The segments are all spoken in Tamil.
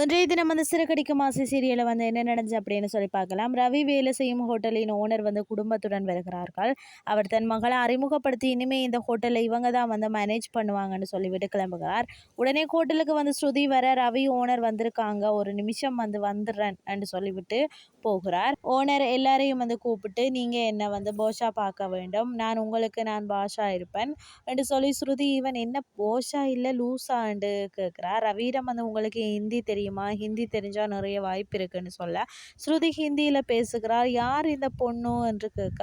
இன்றைய தினம் வந்து சிறகடிக்க மாசி சீரியலில் வந்து என்ன நடந்துச்சு அப்படின்னு சொல்லி பார்க்கலாம். ரவி வேலை செய்யும் ஹோட்டலின் ஓனர் வந்து குடும்பத்துடன் வருகிறார்கள். அவர் தன் மகளை அறிமுகப்படுத்தி இனிமேல் இந்த ஹோட்டலை இவங்க தான் வந்து மேனேஜ் பண்ணுவாங்கன்னு சொல்லிவிட்டு கிளம்புகிறார். உடனே ஹோட்டலுக்கு வந்து ஸ்ருதி வர ரவி ஓனர் வந்திருக்காங்க. ஒரு நிமிஷம் வந்து வந்துடுறேன் சொல்லிவிட்டு போகிறார். ஓனர் எல்லாரையும் வந்து கூப்பிட்டு நீங்கள் என்னை வந்து போஷா பார்க்க வேண்டும். நான் உங்களுக்கு நான் பாஷா இருப்பேன் என்று சொல்லி ஸ்ருதி இவன் என்ன போஷா இல்லை லூஸா என்று கேட்குறார். ரவியிடம் வந்து உங்களுக்கு ஹிந்தி தெரியும். தெரியுமா? ஹிந்தி தெரிஞ்சால் நிறைய வாய்ப்பு இருக்குன்னு சொல்ல. ஸ்ருதி ஹிந்தியில் பேசுகிறார். யார் இந்த பொண்ணு என்று கேட்க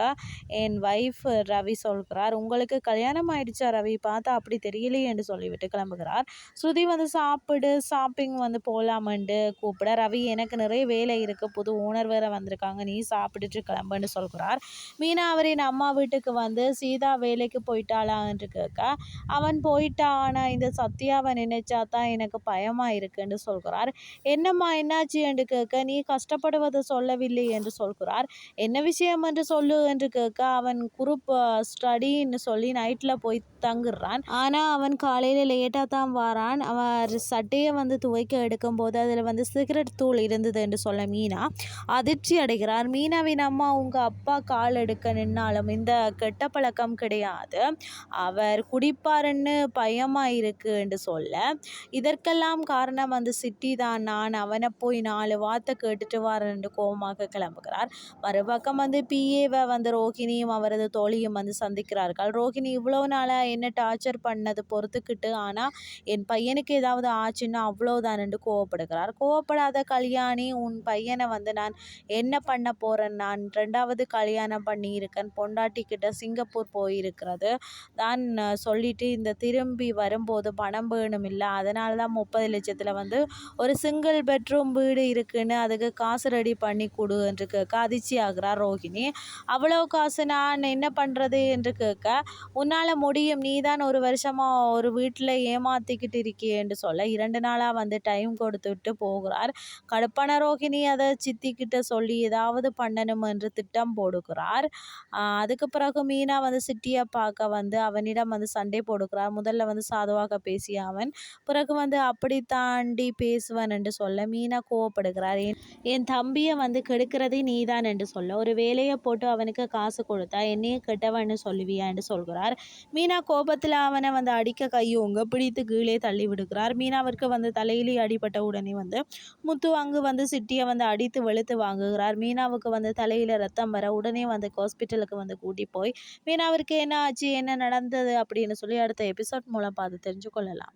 என் ஒய்ஃப் ரவி சொல்கிறார். உங்களுக்கு கல்யாணம் ஆயிடுச்சா ரவி? பார்த்தா அப்படி தெரியலையே என்று சொல்லிவிட்டு கிளம்புகிறார். ஸ்ருதி வந்து சாப்பிடு ஷாப்பிங் வந்து போகலாமண்டு கூப்பிட. ரவி எனக்கு நிறைய வேலை இருக்குது புது ஓனர் வேறு வந்திருக்காங்க. நீ சாப்பிட்டுட்டு கிளம்புன்னு சொல்கிறார். மீனா அவரின் அம்மா வீட்டுக்கு வந்து சீதா வேலைக்கு போயிட்டாளா? என்று கேட்க அவன் போயிட்டா ஆனால் இந்த சத்யாவை நினைச்சா தான் எனக்கு பயமாக இருக்குன்னு சொல்கிறார். சொல்கிறார். என்னம்மா என்னாச்சு? என்று கேட்க நீ கஷ்டப்படுவதை சொல்லவில்லை என்று சொல்கிறார். என்ன விஷயம் என்று சொல்லு என்று கேட்க அவன் குரூப் ஸ்டடின்னு சொல்லி நைட்டில் போய் தங்குறான். ஆனால் அவன் காலையில் லேட்டாக தான் வரான். அவர் சட்டையை வந்து துவைக்க எடுக்கும்போது அதில் வந்து சிகரெட் தூள் இருந்தது என்று சொல்ல மீனா அதிர்ச்சி அடைகிறார். மீனாவின் அம்மா உங்கள் அப்பா கால் எடுக்க நின்னாலும் இந்த கெட்ட பழக்கம் கிடையாது. அவர் குடிப்பாருன்னு பயமாக இருக்கு என்று சொல்ல இதற்கெல்லாம் காரணம் வந்து சிட்டி தான் நான் அவனை போய் நாலு வார்த்தை கேட்டுட்டு வரேன் கோபமாக கிளம்புகிறார். மறுபக்கம் வந்து பிஏவை வந்து ரோஹிணியும் அவரது தோழியும் வந்து சந்திக்கிறார்கள். ரோஹிணி இவ்வளோ நாளாக என்ன டார்ச்சர் பண்ணது பொறுத்துக்கிட்டு ஆனால் என் பையனுக்கு ஏதாவது ஆச்சுன்னா அவ்வளோதான் என்று கோவப்படுகிறார். கோவப்படாத கல்யாணி உன் பையனை வந்து நான் என்ன பண்ண போகிறேன் நான் ரெண்டாவது கல்யாணம் பண்ணியிருக்கேன். பொண்டாட்டிக்கிட்ட சிங்கப்பூர் போயிருக்கிறது. தான் சொல்லிட்டு இந்த திரும்பி வரும்போது பணம் வேணும் இல்லை அதனால தான் முப்பது லட்சத்தில் வந்து ஒரு சிங்கிள் பெட்ரூம் வீடு இருக்குன்னு அதுக்கு காசு ரெடி பண்ணி கொடு என்று கேட்க அதிர்ச்சி ஆகிறார் ரோஹிணி. அவ்வளோ காசு நான் என்ன பண்ணுறது என்று கேட்க உன்னால் முடியும். நீ தான் ஒரு வருஷமாக ஒரு வீட்டில் ஏமாற்றிக்கிட்டு இருக்கியே என்று சொல்ல இரண்டு நாளாக வந்து டைம் கொடுத்துட்டு போகிறார். கடுப்பான ரோஹிணி அதை சித்திக்கிட்ட சொல்லி ஏதாவது பண்ணணும் என்று திட்டம் போடுகிறார். அதுக்கு பிறகு மீனா வந்து சிட்டியை பார்க்க வந்து அவனிடம் வந்து சண்டை போடுகிறார். முதல்ல வந்து சாதுவாக பேசிய அவன் பிறகு வந்து அப்படி தாண்டி பேசுவன் என்று சொல்ல மீனா கோவப்படுகிறார் என் தம்பியை வந்து கெடுக்கிறதே நீதான் என்று சொல்ல ஒரு வேலையை போட்டு அவனுக்கு காசு கொடுத்தா என்னையே கெட்டவன்னு சொல்லுவியா என்று சொல்கிறார். மீனா கோபத்தில் அவனை வந்து அடிக்க கையோங்க பிடித்து கீழே தள்ளி விடுகிறார். மீனாவிற்கு வந்து தலையிலே அடிபட்ட உடனே வந்து முத்து அங்கு வந்து சிட்டியை வந்து அடித்து வெளுத்து வாங்குகிறார். மீனாவுக்கு வந்து தலையில் ரத்தம் வர உடனே வந்து ஹாஸ்பிட்டலுக்கு வந்து கூட்டி போய் மீனாவிற்கு என்ன ஆச்சு? என்ன நடந்தது? அப்படின்னு சொல்லி அடுத்த எபிசோட் மூலம் பார்த்து தெரிஞ்சு கொள்ளலாம்.